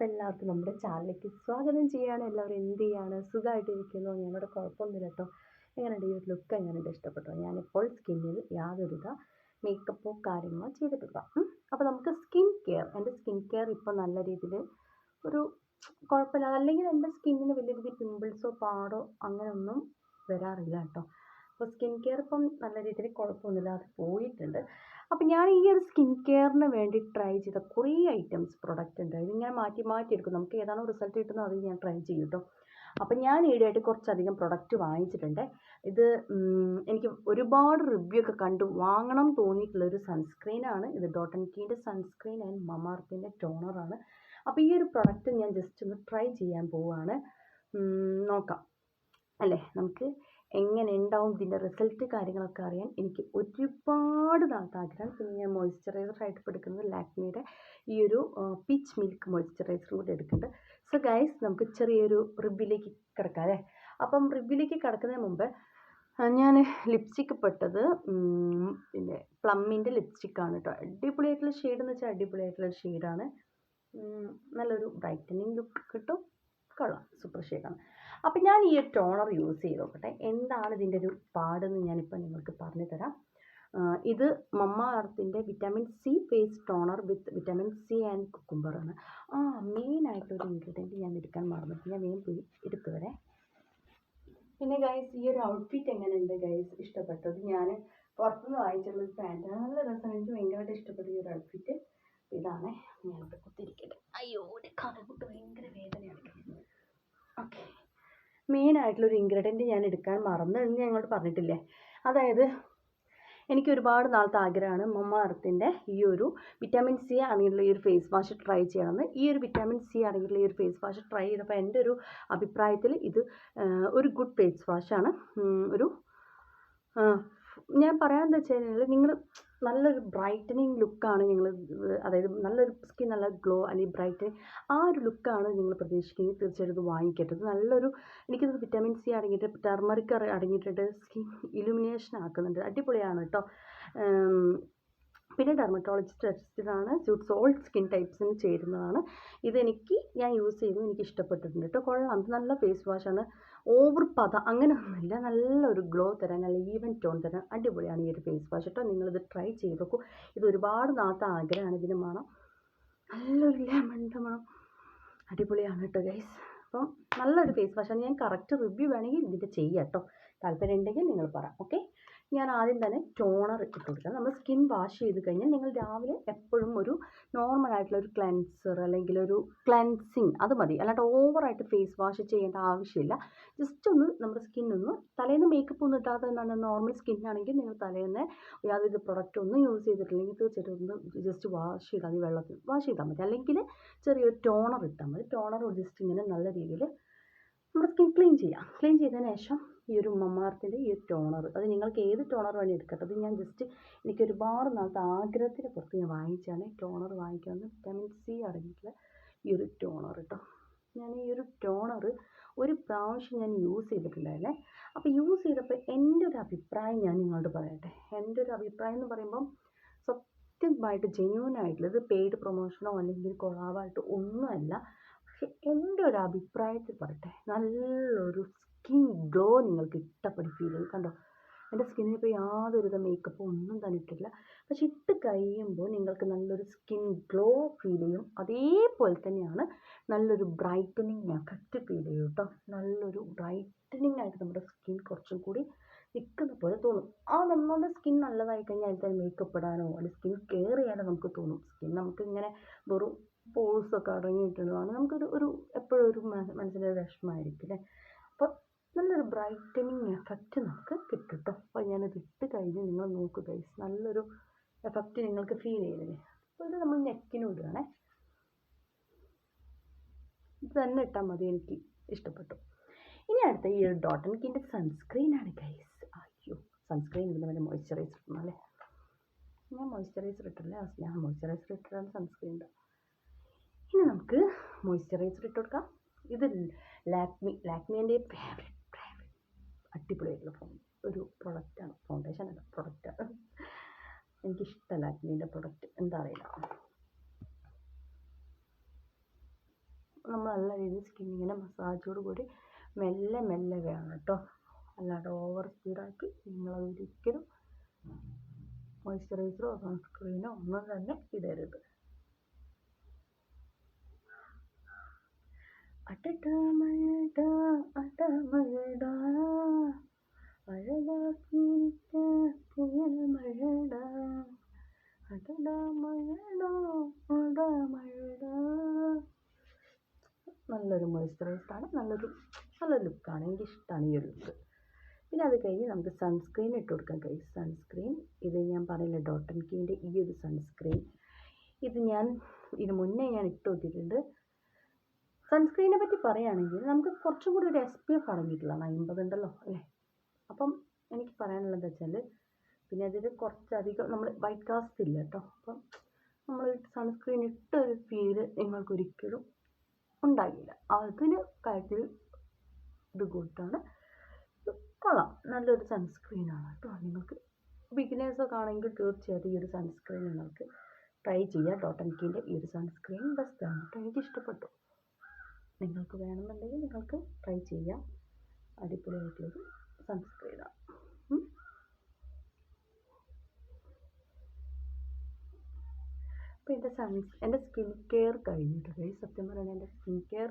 അപ്പോൾ എല്ലാവർക്കും നമ്മുടെ ചാനലിലേക്ക് സ്വാഗതം ചെയ്യുകയാണ് എല്ലാവരും എന്ത് ചെയ്യാണ്? സുഖമായിട്ടിരിക്കുന്നു? ഞങ്ങളുടെ കുഴപ്പമൊന്നുമില്ല കേട്ടോ. എങ്ങനെയുണ്ട്? ഈ ഒരു ലുക്ക് എങ്ങനെയുണ്ട്? ഇഷ്ടപ്പെട്ടോ? ഞാനിപ്പോൾ സ്കിന്നിൽ യാതൊരുവിധ മേക്കപ്പോ കാര്യങ്ങളോ ചെയ്തിട്ടില്ല. അപ്പോൾ നമുക്ക് സ്കിൻ കെയർ എന്റെ സ്കിൻ കെയർ ഇപ്പോൾ നല്ല രീതിയിൽ ഒരു കുഴപ്പമില്ല. അല്ലെങ്കിൽ എന്റെ സ്കിന്നിന് വലിയ രീതിയിൽ പിമ്പിൾസോ പാടോ അങ്ങനെയൊന്നും വരാറില്ല കേട്ടോ. അപ്പോൾ സ്കിൻ കെയർ ഇപ്പം നല്ല രീതിയിൽ കുഴപ്പമൊന്നുമില്ലാതെ പോയിട്ടുണ്ട്. അപ്പോൾ ഞാൻ ഈ ഒരു സ്കിൻ കെയറിന് വേണ്ടി ട്രൈ ചെയ്ത കുറേ ഐറ്റംസ് പ്രൊഡക്റ്റ് ഉണ്ട്. ഇതിങ്ങനെ മാറ്റി മാറ്റി എടുക്കും നമുക്ക് ഏതാണോ റിസൾട്ട് കിട്ടുന്നത് അത് ഞാൻ ട്രൈ ചെയ്യും കേട്ടോ അപ്പം ഞാൻ ഈയിടെയായിട്ട് കുറച്ചധികം പ്രൊഡക്റ്റ് വാങ്ങിച്ചിട്ടുണ്ട്. ഇത് എനിക്ക് ഒരുപാട് റിവ്യൂ ഒക്കെ കണ്ടു വാങ്ങണം തോന്നിയിട്ടുള്ള ഒരു സൺസ്ക്രീനാണ് ഇത് ഡോട്ട് ആൻഡ് കീന്റെ സൺസ്ക്രീൻ ആൻഡ് മമാർത്തിന്റെ ടോണറാണ് അപ്പോൾ ഈ ഒരു പ്രൊഡക്റ്റ് ഞാൻ ജസ്റ്റ് ഒന്ന് ട്രൈ ചെയ്യാൻ പോവുകയാണ് നോക്കാം. അല്ലേ? നമുക്ക് എങ്ങനെ ഉണ്ടാവും ഇതിന്റെ റിസൾട്ട് കാര്യങ്ങളൊക്കെ അറിയാൻ എനിക്ക് ഒരുപാട് നാളത്തെ പിന്നെ ഞാൻ ഇപ്പോൾ എടുക്കുന്നത് ലാക്മിയുടെ ഈ ഒരു പീച്ച് മിൽക്ക് മോയ്സ്ചറൈസർ കൂടി എടുക്കുന്നുണ്ട്. സോ ഗൈസ് നമുക്ക് ചെറിയൊരു റിബിലേക്ക് കിടക്കാം അല്ലേ? അപ്പം റിബിലേക്ക് കിടക്കുന്നതിന് മുമ്പ് ഞാൻ ലിപ്സ്റ്റിക്ക് പെട്ടത് പിന്നെ പ്ലമ്മിന്റെ ലിപ്സ്റ്റിക്കാണ് കേട്ടോ അടിപൊളിയായിട്ടുള്ള ഷെയ്ഡ് എന്ന് വെച്ചാൽ അടിപൊളിയായിട്ടുള്ള ഷെയ്ഡാണ് നല്ലൊരു ബ്രൈറ്റനിങ് ലുക്ക് കിട്ടും. കൊള്ളാം സൂപ്പർ ഷെയ്ഡാണ് അപ്പം ഞാൻ ഈ ടോണർ യൂസ് ചെയ്ത് നോക്കട്ടെ. എന്താണ് ഇതിന്റെ ഒരു പാടെന്ന് ഞാനിപ്പോൾ നിങ്ങൾക്ക് പറഞ്ഞു തരാം. ഇത് മമ്മ അർത്തിന്റെ vitamin C face toner with vitamin C and കുക്കുംബറാണ് ആ മെയിൻ ആയിട്ടൊരു ഇൻഗ്രീഡിയന്റ് ഞാൻ എടുക്കാൻ മറന്നിട്ട് ഞാൻ വേഗം എടുത്തു വരെ പിന്നെ ഗൈസ് ഈ ഒരു ഔട്ട്ഫിറ്റ് എങ്ങനെയുണ്ട് ഗൈസ് ഇഷ്ടപ്പെട്ടത്? ഞാൻ പുറത്തുനിന്ന് വാങ്ങിച്ചുള്ള ഒരു പാന്റ് നല്ല രസം എനിക്ക് ഭയങ്കരമായിട്ട് ഇഷ്ടപ്പെട്ട ഈ ഒരു ഔട്ട്ഫിറ്റ് ഇതാണ്. ഞാനിവിടെ കുത്തിരിക്കട്ടെ അയ്യോ എന്റെ കഥകുട്ട് ഭയങ്കര വേദനയാണ്. ഓക്കെ മെയിനായിട്ടുള്ളൊരു ഇൻഗ്രീഡിയന്റ് ഞാൻ എടുക്കാൻ മറന്നു എന്ന് ഞങ്ങളോട് പറഞ്ഞിട്ടില്ലേ? അതായത് എനിക്ക് ഒരുപാട് നാളത്തെ ആഗ്രഹമാണ് മമ്മ അർത്തിന്റെ ഈ ഒരു വിറ്റാമിൻ സി അടങ്ങിയിട്ടുള്ള ഈ ഒരു ഫേസ് വാഷ് ട്രൈ ചെയ്യണമെന്ന്. ഈ ഒരു വിറ്റാമിൻ സി അടങ്ങിയിട്ടുള്ള ഈ ഒരു ഫേസ് വാഷ് ട്രൈ ചെയ്തപ്പോൾ എന്റെ ഒരു അഭിപ്രായത്തിൽ ഇത് ഒരു ഗുഡ് ഫേസ് വാഷാണ് ഒരു ഞാൻ പറയാമെന്ന് വെച്ച് കഴിഞ്ഞാൽ നിങ്ങൾ നല്ലൊരു ബ്രൈറ്റനിങ് ലുക്കാണ് ഞങ്ങൾ അതായത് നല്ലൊരു സ്കിൻ നല്ല ഗ്ലോ അല്ലെങ്കിൽ ബ്രൈറ്റ് ആ ഒരു ലുക്കാണ് നിങ്ങൾ പ്രതീക്ഷിക്കുന്നത്. തീർച്ചയായിട്ടും ഇത് വാങ്ങിക്കേണ്ടത് നല്ലൊരു എനിക്കിത് വിറ്റാമിൻ സി അടങ്ങിയിട്ട് ടർമറിക് അടങ്ങിയിട്ടുണ്ട്. സ്കിൻ ഇലുമിനേഷൻ ആക്കുന്നുണ്ട്. അടിപൊളിയാണ് കേട്ടോ. പിന്നെ ഡെർമറ്റോളജിസ്റ്റ് ടെസ്റ്റിലാണ് സ്യൂട്ട്സ് ഓൾ സ്കിൻ ടൈപ്സിന് ചേരുന്നതാണ്. ഇതെനിക്ക് ഞാൻ യൂസ് ചെയ്തു എനിക്ക് ഇഷ്ടപ്പെട്ടിട്ടുണ്ട് കേട്ടോ. കൊള്ളാം. നല്ല ഫേസ് വാഷാണ്. ഓവർ പത അങ്ങനെ ഒന്നുമില്ല. നല്ലൊരു ഗ്ലോ തരാൻ നല്ല ഈവൻ ടോൺ തരാൻ അടിപൊളിയാണ് ഈ ഒരു ഫേസ് വാഷ് കേട്ടോ നിങ്ങളിത് ട്രൈ ചെയ്ത് നോക്കൂ. ഇത് ഒരുപാട് നാളത്തെ ആഗ്രഹമാണ്. ഇതിന് മണം നല്ലൊരു ലെമണിന്റെ മണം. അടിപൊളിയാണ് കേട്ടോ ഗൈസ് അപ്പം നല്ലൊരു ഫേസ് വാഷാണ് ഞാൻ കറക്റ്റ് റിവ്യൂ വേണമെങ്കിൽ ഇതിന്റെ ചെയ്യാം കേട്ടോ താല്പര്യം ഉണ്ടെങ്കിൽ നിങ്ങൾ പറ ഓക്കെ ഞാൻ ആദ്യം തന്നെ ടോണർ ഇട്ട് കൊടുക്കാം നമ്മൾ സ്കിൻ വാഷ് ചെയ്ത് കഴിഞ്ഞാൽ നിങ്ങൾ രാവിലെ എപ്പോഴും ഒരു നോർമൽ ആയിട്ടുള്ള ഒരു ക്ലെൻസർ അല്ലെങ്കിൽ ഒരു ക്ലെൻസിങ് അത് മതി. അല്ലാണ്ട് ഓവറായിട്ട് ഫേസ് വാഷ് ചെയ്യേണ്ട ആവശ്യമില്ല. ജസ്റ്റ് ഒന്ന് നമ്മുടെ സ്കിന്നൊന്ന് തലേന്ന് മേക്കപ്പ് ഒന്നും ഇട്ടാതെ തന്നെ നോർമൽ സ്കിന്നാണെങ്കിൽ നിങ്ങൾ തലേന്ന് യാതൊരു പ്രൊഡക്റ്റ് ഒന്നും യൂസ് ചെയ്തിട്ടില്ലെങ്കിൽ തീർച്ചയായിട്ടും ഒന്ന് ജസ്റ്റ് വാഷ് ചെയ്താൽ മതി വെള്ളത്തിൽ വാഷ് ചെയ്താൽ മതി. അല്ലെങ്കിൽ ചെറിയൊരു ടോണർ ഇട്ടാൽ മതി. ടോണർ ജസ്റ്റ് ഇങ്ങനെ നല്ല രീതിയിൽ നമ്മുടെ സ്കിൻ ക്ലീൻ ചെയ്യാം. ക്ലീൻ ചെയ്തതിന് ശേഷം ഈ ഒരു മമ്മാർത്തിന്റെ ഈ ഒരു ടോണർ അത് നിങ്ങൾക്ക് ഏത് ടോണർ വേണേൽ എടുക്കട്ടെ. അത് ഞാൻ ജസ്റ്റ് എനിക്ക് ഒരുപാട് നാളത്തെ ആഗ്രഹത്തിന് പുറത്ത് ഞാൻ വാങ്ങിച്ചാണ് ടോണർ വാങ്ങിക്കാവുന്ന വിറ്റാമിൻ സി അടങ്ങിയിട്ടുള്ള ഈ ഒരു ടോണർ കേട്ടോ ഞാൻ ഈ ഒരു ടോണർ ഒരു പ്രാവശ്യം ഞാൻ യൂസ് ചെയ്തിട്ടുണ്ടായിരുന്നേ. അപ്പോൾ യൂസ് ചെയ്തപ്പോൾ എന്റെ ഒരു അഭിപ്രായം ഞാൻ നിങ്ങളോട് പറയട്ടെ. എന്റെ ഒരു അഭിപ്രായം എന്ന് പറയുമ്പം സത്യമായിട്ട് ജെന്യൂൻ ആയിട്ടുള്ളത് പെയ്ഡ് പ്രൊമോഷനോ അല്ലെങ്കിൽ കൊളാവായിട്ട് ഒന്നുമല്ല. പക്ഷെ എന്റെ ഒരു അഭിപ്രായത്തിൽ പറയട്ടെ. നല്ലൊരു സ്കിൻ ഗ്ലോ നിങ്ങൾക്ക് ഇട്ടപ്പടി ഫീൽ ചെയ്യും. കണ്ടോ? എന്റെ സ്കിന്നിന് ഇപ്പോൾ യാതൊരുവിധ മേക്കപ്പും ഒന്നും തന്നെ ഇട്ടില്ല പക്ഷെ ഇട്ട് കഴിയുമ്പോൾ നിങ്ങൾക്ക് നല്ലൊരു സ്കിൻ ഗ്ലോ ഫീൽ ചെയ്യും. അതേപോലെ തന്നെയാണ് നല്ലൊരു ബ്രൈറ്റനിങ് എഫക്റ്റ് ഫീൽ ചെയ്യും കേട്ടോ. നല്ലൊരു ബ്രൈറ്റനിങ് ആയിട്ട് നമ്മുടെ സ്കിൻ കുറച്ചും കൂടി നിൽക്കുന്ന പോലെ തോന്നും. ആ നമ്മളുടെ സ്കിൻ നല്ലതായി കഴിഞ്ഞാൽ അതിൽ മേക്കപ്പ് ഇടാനോ അല്ലെങ്കിൽ സ്കിൻ കെയർ ചെയ്യാനോ നമുക്ക് തോന്നും. സ്കിൻ നമുക്ക് ഇങ്ങനെ വെറും പോഴ്സൊക്കെ അടങ്ങിയിട്ടുള്ളതാണ്. നമുക്കൊരു ഒരു എപ്പോഴും ഒരു മനസ്സിന്റെ വിഷമമായിരിക്കും അല്ലേ? അപ്പോൾ നല്ലൊരു ബ്രൈറ്റനിങ് എഫക്റ്റ് നമുക്ക് കിട്ടും കേട്ടോ അപ്പോൾ ഞാനിത് ഇട്ട് കഴിഞ്ഞ് നിങ്ങൾ നോക്കുക നല്ലൊരു എഫക്റ്റ് നിങ്ങൾക്ക് ഫീൽ ചെയ്യുന്നില്ലേ അപ്പോൾ ഇത് നമ്മൾ നെക്കിനും ഇടുകയാണേ ഇത് തന്നെ ഇട്ടാൽ മതി എനിക്ക് ഇഷ്ടപ്പെട്ടു. ഇനി അടുത്ത ഈ ഒരു ഡോട്ട് ആൻഡ് സൺസ്ക്രീൻ സൺസ്ക്രീനാണ് ഗൈസ് അയ്യോ സൺസ്ക്രീൻ ഇടുന്ന വേണ്ടി മോയ്സ്ചറൈസർ ഇടണം ഞാൻ മോയ്സ്ചറൈസർ ഇട്ടില്ല ഞാൻ മോയ്സ്ചറൈസർ ഇട്ടിട്ടാണ് സൺസ്ക്രീൻ ഇടുക. ഇനി നമുക്ക് മോയ്സ്ചറൈസർ ഇട്ട് കൊടുക്കാം. ഇത് ലാക്മി ലാക്മിന്റെ ഫേവറേറ്റ് അടിപൊളിയായിട്ടുള്ള ഒരു പ്രൊഡക്റ്റാണ് ഫൗണ്ടേഷൻ അല്ല പ്രൊഡക്റ്റാണ് എനിക്കിഷ്ടമല്ല ലാക്മീന്റെ പ്രൊഡക്റ്റ് എന്താ അറിയില്ല നമ്മൾ നല്ല രീതിയിൽ സ്കിൻ ഇങ്ങനെ മസാജോട് കൂടി മെല്ലെ മെല്ലെ വേണം കേട്ടോ അല്ലാണ്ട് ഓവർ സ്പീഡാക്കി നിങ്ങളത് ഒരിക്കലും മോയ്സ്ചറൈസറോ സൺസ്ക്രീനോ ഒന്നും തന്നെ ഇടരുത്. അടട മഴട നല്ലൊരു മോയ്സ്ചറൈസ്ഡാണ് നല്ലൊരു നല്ല ലുക്കാണ് എനിക്കിഷ്ടമാണ് ഈ ഒരു ലുക്ക് പിന്നെ അത് കഴിഞ്ഞ് നമുക്ക് സൺസ്ക്രീൻ ഇട്ട് കൊടുക്കാൻ കഴിയും സൺസ്ക്രീൻ ഇത് ഞാൻ പറയില്ല ഡോട്ടൻ കീന്റെ ഈ ഒരു സൺസ്ക്രീൻ ഇത് ഞാൻ ഇതിന് മുന്നേ ഞാൻ ഇട്ട് നോക്കിയിട്ടുണ്ട് സൺസ്ക്രീനെ പറ്റി പറയുകയാണെങ്കിൽ നമുക്ക് കുറച്ചും കൂടി ഒരു എസ് പി എഫ് അടങ്ങിയിട്ടുള്ളതാണ് അമ്പത് ഉണ്ടല്ലോ അല്ലേ? അപ്പം എനിക്ക് പറയാനുള്ളത് വെച്ചാൽ പിന്നെ അതിൽ കുറച്ചധികം നമ്മൾ വൈറ്റ് കാസ്റ്റ് ഇല്ല കേട്ടോ. അപ്പം നമ്മൾ സൺസ്ക്രീൻ ഇട്ട ഒരു ഫീൽ നിങ്ങൾക്കൊരിക്കലും ഉണ്ടാകില്ല. അതിന് കാര്യത്തിൽ ഇത് ഗുഡാണ് കൊള്ളാം. നല്ലൊരു സൺസ്ക്രീനാണ് കേട്ടോ. നിങ്ങൾക്ക് ബിഗിനേഴ്സൊക്കെ ആണെങ്കിൽ തീർച്ചയായിട്ടും ഈ ഒരു സൺസ്ക്രീൻ നിങ്ങൾക്ക് ട്രൈ ടോട്ടൽ ആൻഡ് കീന്റെ ഈ ഒരു സൺസ്ക്രീൻ ബെസ്റ്റാണ് കേട്ടോ. എനിക്ക് ഇഷ്ടപ്പെട്ടു. നിങ്ങൾക്ക് വേണമെന്നുണ്ടെങ്കിൽ നിങ്ങൾക്ക് ട്രൈ ചെയ്യാം. അടിപൊളിയായിട്ടുള്ളൊരു സൺസ്ക്രീനാണ് അപ്പോൾ എന്റെ സൺ എന്റെ സ്കിൻ കെയർ കഴിഞ്ഞിട്ട് ഗൈസ് സത്യം പറഞ്ഞാൽ എന്റെ സ്കിൻ കെയർ